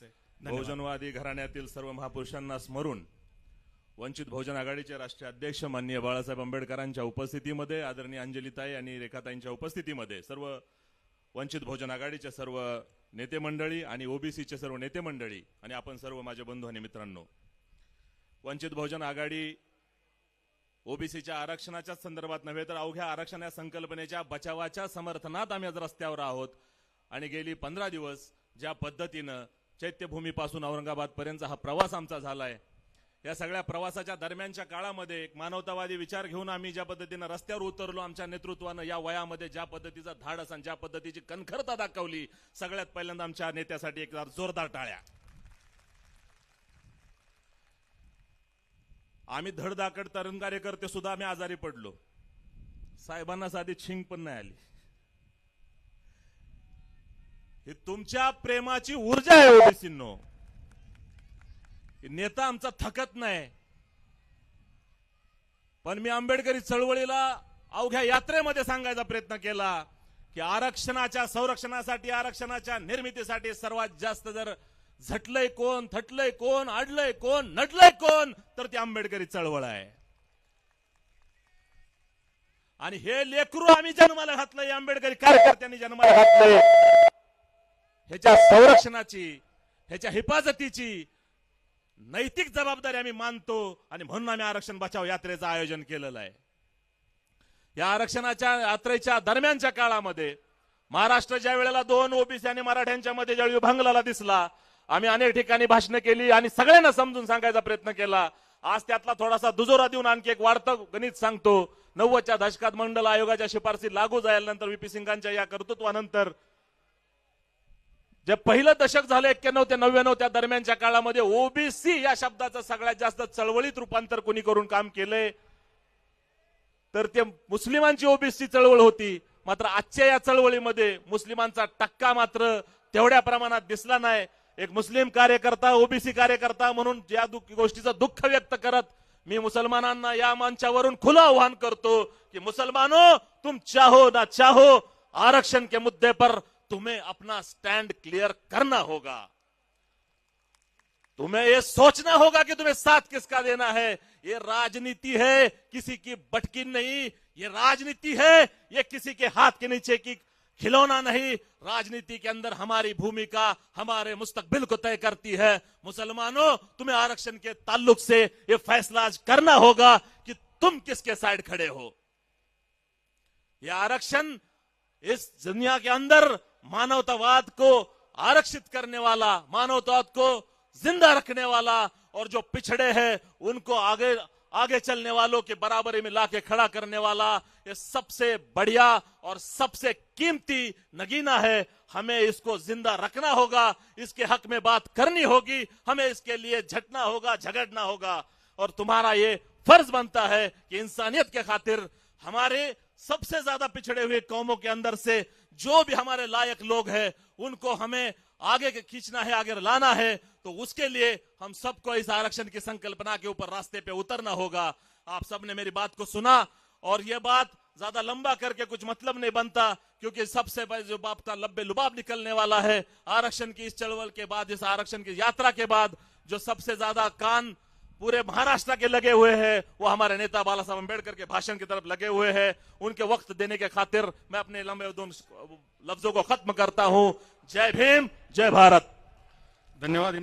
करायचंय बहुजनवादी घराण्यातील सर्व महापुरुषांना स्मरून वंचित बहुजन आघाडीचे राष्ट्रीय अध्यक्ष माननीय बाळासाहेब आंबेडकरांच्या उपस्थितीमध्ये आदरणीय अंजलीताई आणि रेखाताईंच्या उपस्थितीमध्ये सर्व वंचित बहुजन आघाडीच्या सर्व नेते मंडळी आणि ओबीसीचे सर्व नेते मंडळी आणि आपण सर्व माझे बंधू आणि मित्रांनो वंचित बहुजन आघाडी ओबीसीच्या आरक्षणाच्या संदर्भात नव्हे तर अवघ्या आरक्षण या संकल्पनेच्या बचावाच्या समर्थनात आम्ही आज रस्त्यावर आहोत. आणि गेली पंधरा दिवस ज्या पद्धतीनं चैत्यभूमीपासून औरंगाबादपर्यंतचा हा प्रवास आमचा झालाय. या सगळ्या प्रवासाच्या दरम्यानच्या काळामध्ये एक मानवतावादी विचार घेऊन आम्ही ज्या पद्धतीनं रस्त्यावर उतरलो आमच्या नेतृत्वानं या वयामध्ये ज्या पद्धतीचा धाडस आणि ज्या पद्धतीची कणखरता दाखवली सगळ्यात पहिल्यांदा आमच्या नेत्यासाठी एक जोरदार टाळ्या. आम्ही धडधाकड तरुण कार्यकर्ते सुद्धा आम्ही आजारी पडलो. साहेबांना साधी छिंग पण नाही आली. ही तुमच्या प्रेमाची ऊर्जा आहे ओबीसींनो. नेता आमचा थकत नाही. पण मी आंबेडकरी चळवळीला अवघ्या यात्रेमध्ये सांगायचा प्रयत्न केला की आरक्षणाच्या संरक्षणासाठी आरक्षणाच्या निर्मितीसाठी सर्वात जास्त जर झटलंय कोण थटलंय कोण अडलंय कोण नटलंय कोण तर ती आंबेडकरी चळवळ आहे. आणि हे लेकरू आम्ही जन्माला घातलंय आंबेडकरी कार्यकर्त्यांनी जन्माला घातलंय. ह्याच्या संरक्षणाची ह्याच्या हिफाजतीची नैतिक जबाबदारी आम्ही मानतो आणि म्हणून आम्ही आरक्षण बचाव यात्रेचं आयोजन केलेलं आहे. या आरक्षणाच्या यात्रेच्या दरम्यानच्या काळामध्ये महाराष्ट्र ज्या वेळेला दोन ओबीसी आणि मराठ्यांच्या मध्ये ज्यावेळी भंगलाला दिसला आम्ही अनेक ठिकाणी भाषणं केली आणि सगळ्यांना समजून सांगायचा प्रयत्न केला. आज त्यातला थोडासा दुजोरा देऊन आणखी एक वाढतं गणित सांगतो. नव्वदच्या दशकात मंडल आयोगाच्या शिफारसी लागू झाल्यानंतर व्ही पी सिंगांच्या या कर्तृत्वानंतर जे पहिलं दशक झालं एक्क्याण्णव ते नव्याण्णव त्या दरम्यानच्या काळामध्ये ओबीसी या शब्दाचं सगळ्यात जास्त चळवळीत रूपांतर कोणी करून काम केलंय? तर ते मुस्लिमांची ओबीसी चळवळ होती. मात्र आजच्या या चळवळीमध्ये मुस्लिमांचा टक्का मात्र तेवढ्या प्रमाणात दिसला नाही. एक मुस्लिम कार्यकर्ता ओबीसी कार्यकर्ता म्हणून या दुःख गोष्टीचं दुःख व्यक्त करत मी मुसलमानांना या मंचावरून खुलं आव्हान करतो की मुसलमानो तुम चाहो ना चाहो आरक्षण के मुद्दे पर तुम्हें अपना स्टैंड क्लियर करना होगा। तुम्हें यह सोचना होगा कि तुम्हें साथ किसका देना है। ये राजनीति है, किसी की बटकी नहीं। ये राजनीति है, ये किसी के हाथ के नीचे की खिलौना नहीं। राजनीति के अंदर हमारी भूमिका हमारे मुस्तकबिल को तय करती है। मुसलमानों, तुम्हें आरक्षण के ताल्लुक से ये फैसला आज करना होगा कि तुम किसके साइड खड़े हो। ये आरक्षण इस दुनिया के अंदर मानवतावाद को आरक्षित करने वाला, मानवतावाद को ज़िंदा रखने वाला और जो पिछड़े हैं, उनको आगे आगे चलने वालों के बराबरी में लाके खड़ा करने वाला, ये सबसे बढ़िया और सबसे कीमती नगीना है। हमें इसको ज़िंदा रखना होगा, इसके हक में बात करनी होगी, हमें इसके लिए झटना होगा, झगड़ना होगा। और तुम्हारा ये फ़र्ज़ बनता है कि इंसानियत के खातिर हमारे सबसे ज़्यादा पिछड़े हुए कौमों के अंदर से जो भी हमारे लायक लोग हैं, उनको हमें आगे के खींचना है, आगे लाना है तो उसके लिए हम सबको इस आरक्षण की संकल्पना के ऊपर रास्ते पे उतरना होगा। आप सबने मेरी बात को सुना और यह बात ज़्यादा लंबा करके कुछ मतलब नहीं बनता, क्योंकि सबसे जो बाप का लब्बे लुबाब निकलने वाला है, आरक्षण की इस चळवळ के बाद, इस आरक्षण की यात्रा के बाद, जो सबसे ज़्यादा कान पूरे महाराष्ट्र के लगे हुए हैं। वो हमारे नेता बाला साहब अंबेडकर के भाषण की तरफ़ लगे हुए हैं। उनके वक्त देने के खातिर मैं अपने लंबे लफ्जों को खत्म करता हूँ। जय भीम, जय भारत। धन्यवाद